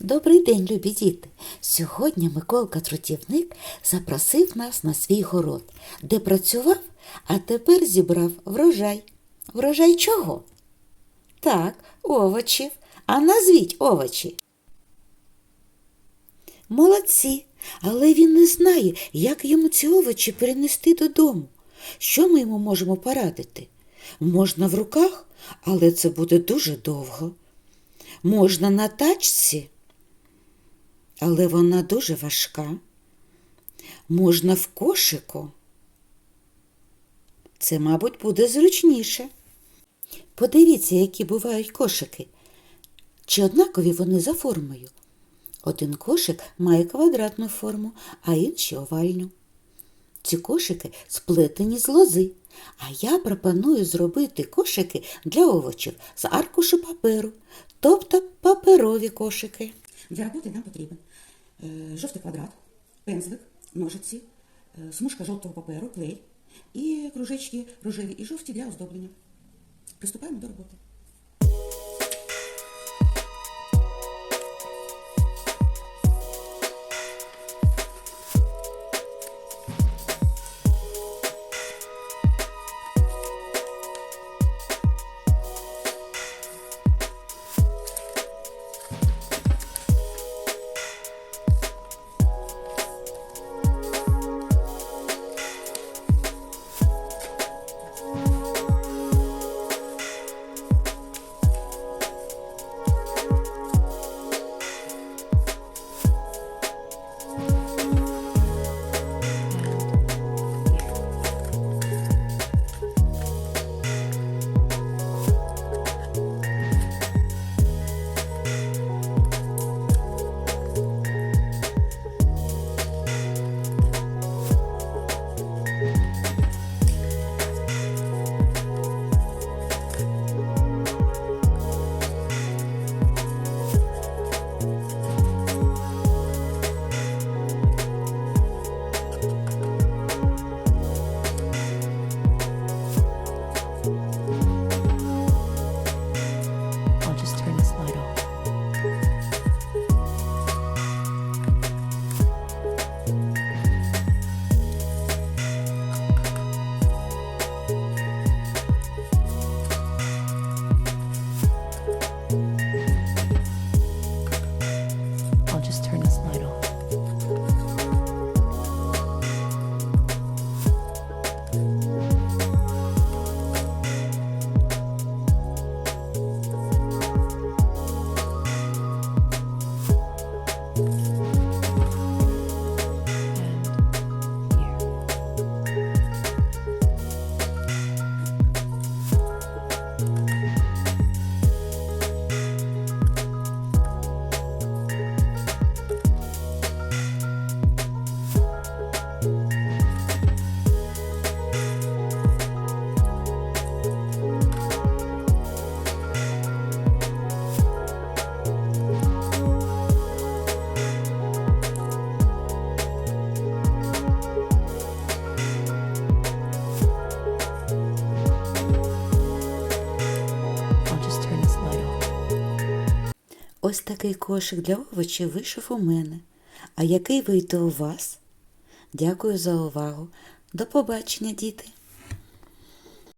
Добрий день, любі діти! Сьогодні Миколка Трутівник запросив нас на свій город, де працював, а тепер зібрав врожай. Врожай чого? Так, овочів. А назвіть овочі. Молодці, але він не знає, як йому ці овочі перенести додому. Що ми йому можемо порадити? Можна в руках, але це буде дуже довго. Можна на тачці, але вона дуже важка. Можна в кошику. Це, мабуть, буде зручніше. Подивіться, які бувають кошики. Чи однакові вони за формою? Один кошик має квадратну форму, а інший овальну. Ці кошики сплетені з лози, а я пропоную зробити кошики для овочів з аркушу паперу, тобто паперові кошики. Для роботи нам потрібен е, жовтий квадрат, пензлик, ножиці, е, смужка жовтого паперу, клей і кружечки рожеві і жовті для оздоблення. Приступаємо до роботи. Ось такий кошик для овочів вийшов у мене. А який вийде у вас? Дякую за увагу. До побачення, діти!